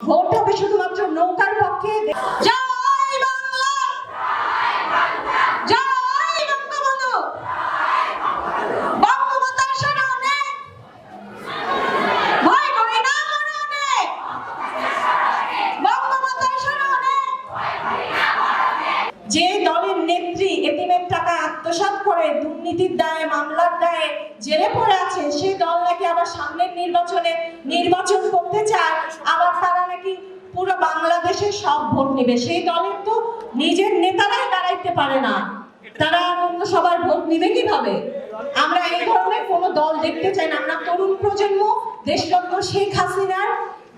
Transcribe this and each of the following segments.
Vote হবে শুধুমাত্র নৌকার পক্ষে জয় বাংলা জয় বঙ্গবন্ধু বঙ্গমাতার শরণে ভয় করি না মরণে বঙ্গমাতার শরণে যে দলের নেত্রী এতিমের টাকা আত্মসাৎ করে, দুর্নীতির দায়ে, মামলার দায়ে জেলে পড়ে আছে, সেই দল নাকি আবার সামনের নির্বাচনে নির্বাচন করতে চায়, আবার তারা নাকি পুরো বাংলাদেশের সব ভোট নেবে। সেই দলের তো নিজের নেতারাই দাঁড়াইতে পারে না। তারা অন্য সবার ভোট নিবে কীভাবে? আমরা এই ধরনের কোন দল দেখতে চাই না। আমরা তরুণ প্রজন্ম, দেশরত্ন শেখ হাসিনার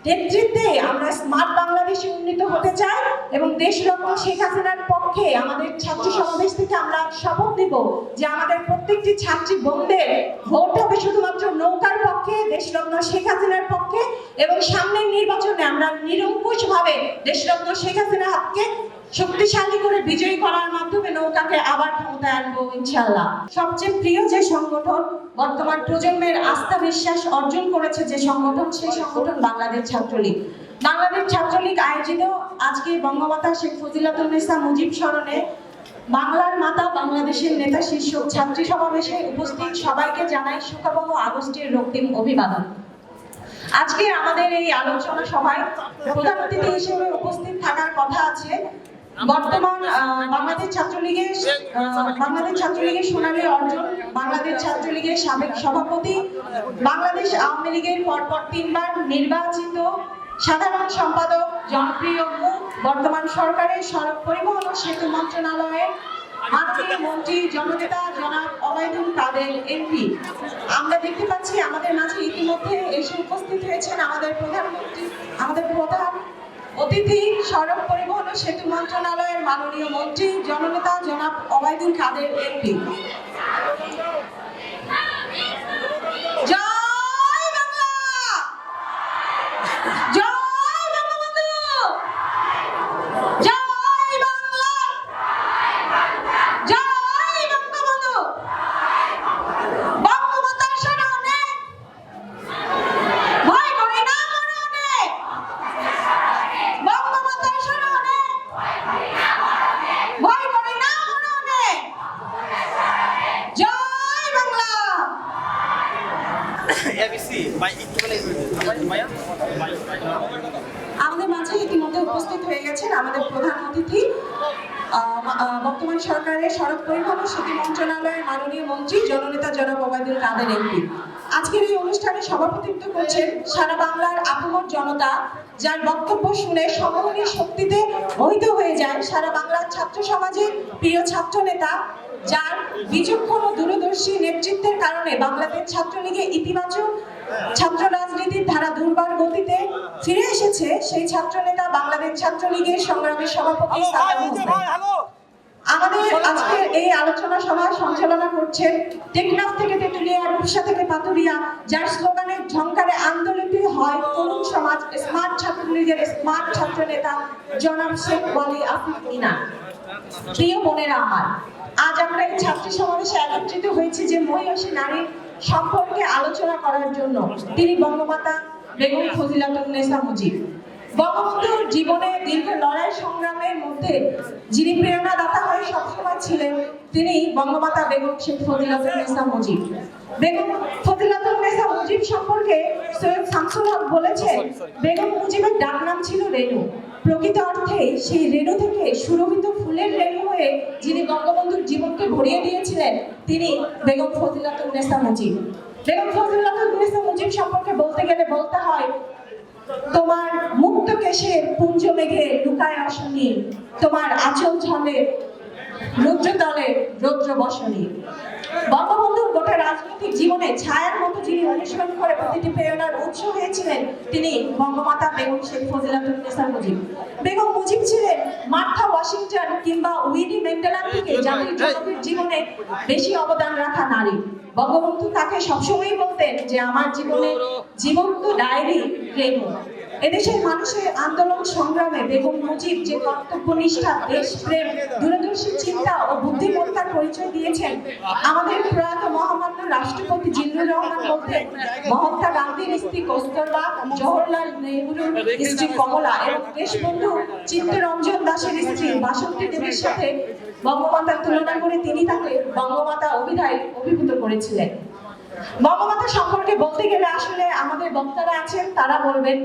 নেতৃত্বে আমরা স্মার্ট বাংলাদেশে উন্নীত হতে চাই এবং দেশরত্ন শেখ হাসিনার পক্ষে আমাদের ছাত্র সমাবেশ থেকে আমরা শপথ নিব যে আমাদের প্রত্যেকটি ছাত্রী বোনদের ভোট হবে শুধুমাত্র নৌকার পক্ষে দেশরত্ন শেখ হাসিনার পক্ষে এবং সামনের নির্বাচনে আমরা নিরঙ্কুশ ভাবে দেশরত্ন শেখ হাসিনার হাতকে শক্তিশালী করে বিজয়ী করার মাধ্যমে নৌকাকে আবার আনব ইনশাল্লাহ সবচেয়ে প্রিয় যে সংগঠন, বর্তমান প্রজন্মের আস্থা বিশ্বাস অর্জন করেছে যে সংগঠন, সেই সংগঠন বাংলাদেশ ছাত্রলীগ। বাংলাদেশ ছাত্রলীগ আয়োজিত আজকে বঙ্গমাতা শেখ ফজিলাতুন্নেসা মুজিব স্মরণে বাংলার মাতা, বাংলাদেশের নেতা শীর্ষক ছাত্রী সমাবেশে উপস্থিত সবাইকে জানাই সুখাবহ আগস্টের রক্তিম অভিবাদন। আজকে আমাদের এই আলোচনা সভায় প্রধান অতিথি হিসেবে উপস্থিত থাকার কথা আছে বর্তমান বাংলাদেশ ছাত্রলীগের বাংলাদেশ ছাত্রলীগের সোনালী অর্জন বাংলাদেশ ছাত্রলীগের সাবেক সভাপতি বাংলাদেশ আওয়ামী লীগের পরপর তিনবার নির্বাচিত সাধারণ সম্পাদক জনপ্রিয় মুখ বর্তমান সরকারের সড়ক পরিবহন ও সেতু মন্ত্রণালয়ের মাননীয় মন্ত্রী জননেতা জনাব অবায়দুল কাদের এমপি। আমরা দেখতে পাচ্ছি আমাদের মাঝে ইতিমধ্যে এসে উপস্থিত হয়েছেন আমাদের প্রধানমন্ত্রী আমাদের প্রধান অতিথি সড়ক পরিবহন ও সেতু মন্ত্রণালয়ের মাননীয় মন্ত্রী জননেতা জনাব অবায়দুল কাদের এমপি। আমাদের মাঝে ইতিমধ্যে উপস্থিত হয়ে গেছেন আমাদের প্রধান অতিথি বর্তমান সরকারের সড়ক পরিবহন মন্ত্রণালয়ের মাননীয় মন্ত্রী, জননেতা জনাব ওবায়দুল কাদের এমপি। আজকের এই অনুষ্ঠানে সভাপতিত্ব করছেন সারা বাংলার আপমর জনতা, যার বক্তব্য শুনে সমমনী শক্তিতে মোহিত হয়ে যায় সারা বাংলার ছাত্র সমাজের প্রিয় ছাত্র নেতা যার বিচক্ষণ ও দূরদর্শী নেতৃত্বের কারণে বাংলাদেশ ছাত্রলীগে ইতিবাচক ছাত্র রাজনীতির ধারা দুর্বার গতিতে ফিরে এসেছে সেই ছাত্র নেতা বাংলাদেশ ছাত্রলীগের সংগ্রামী সভাপতি হোসেন। আমাদের আজকের এই আলোচনা সভা সঞ্চালনা করছেন টেকনাফ থেকে তেতুলিয়া রূপসা থেকে পাতুরিয়া যার স্লোগানের ঝংকারে আন্দোলিত হয় তরুণ সমাজ স্মার্ট ছাত্রলীগের স্মার্ট ছাত্র নেতা জনাব শেখ ওয়ালি আফিফ মিনা প্রিয় বোনেরা আমার, আজ আমরা এই ছাত্রী সমাবেশে একত্রিত হয়েছি যে মহিষী সম্পর্কে আলোচনা করার জন্য। তিনি বঙ্গমাতা বেগম মুজিব। বঙ্গবন্ধুর জীবনে দীর্ঘ লড়াই সংগ্রামের মধ্যে যিনি প্রেরণাদাতা হয়ে সবসময় ছিলেন, তিনি বঙ্গমাতা বেগম শেখ ফজিলাতুন্নেসা মুজিব। বেগম ফজিলাতুন্নেসা মুজিব সম্পর্কে সৈয়দ শামসুল হক বলেছেন, বেগম মুজিবের ডাকনাম ছিল রেণু। প্রকৃত অর্থে সেই রেণু থেকে সুরভিত ফুলের রেণু হয়ে যিনি বঙ্গবন্ধুর জীবনকে ভরিয়ে দিয়েছিলেন, তিনি বেগম ফজিলাতুন্নেসা মুজিব। বেগম ফজিলাতুন্নেসা মুজিব সম্পর্কে বলতে গেলে বলতে হয়, তোমার মুক্ত কেশের পুঞ্জ মেঘে লুকায় আসেনি তোমার আচল ঝলে রুদ্রতলে রৌদ্র বসনি বঙ্গবন্ধুর গোটা রাজনৈতিক জীবনে ছায়ার মতো যিনি অনুসরণ করে প্রতিটি প্রেরণার উৎস হয়েছিলেন তিনি বঙ্গমাতা বেগম শেখ ফজিলাতুন্নেসা মুজিব। বেগম মুজিব ছিলেন মার্থা ওয়াশিংটন কিংবা উইনি ম্যান্ডেলার থেকে জাতির জনকের জীবনে বেশি অবদান রাখা নারী। বঙ্গবন্ধু তাকে সবসময় বলতেন যে আমার জীবনে জীবন্ত ডায়েরি রেণু এদেশের মানুষের আন্দোলন, সংগ্রামে বেগম মুজিব যে কর্তব্যনিষ্ঠা দেশপ্রেম দূরদর্শী চিন্তা ও বুদ্ধিমত্তার পরিচয় দিয়েছেন, আমাদের প্রয়াত মহামান্য রাষ্ট্রপতি জিল্লুর রহমান বলতেন মহাত্মা গান্ধীর স্ত্রী কস্তরবা, জওহরলাল নেহরুর স্ত্রী কমলা এবং দেশবন্ধু চিত্তরঞ্জন দাসের স্ত্রী বাসন্তী দেবীর সাথে বঙ্গমাতার তুলনা করে তিনি তাকে বঙ্গমাতা অভিধায় অভিভূত করেছিলেন। বঙ্গমাতা সম্পর্কে বলতে গেলে আসলে আমাদের বক্তারা আছেন, তারা বলবেন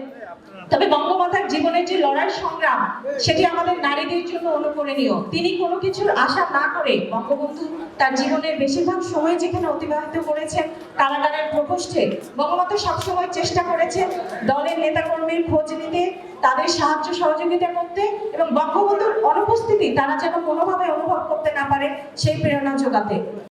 তবে বঙ্গমাতার জীবনের যে লড়াই সংগ্রাম সেটি আমাদের নারীদের জন্য অনুকরণীয়। তিনি কোনো কিছুর আশা না করে বঙ্গবন্ধু তার জীবনের বেশিরভাগ সময় যেখানে অতিবাহিত করেছেন কারাগারের প্রকোষ্ঠে বঙ্গমাতা সবসময় চেষ্টা করেছেন দলের নেতাকর্মীর খোঁজ নিতে তাদের সাহায্য সহযোগিতা করতে এবং বঙ্গবন্ধুর অনুপস্থিতি তারা যেন কোনোভাবে অনুভব করতে না পারে সেই প্রেরণা যোগাতে।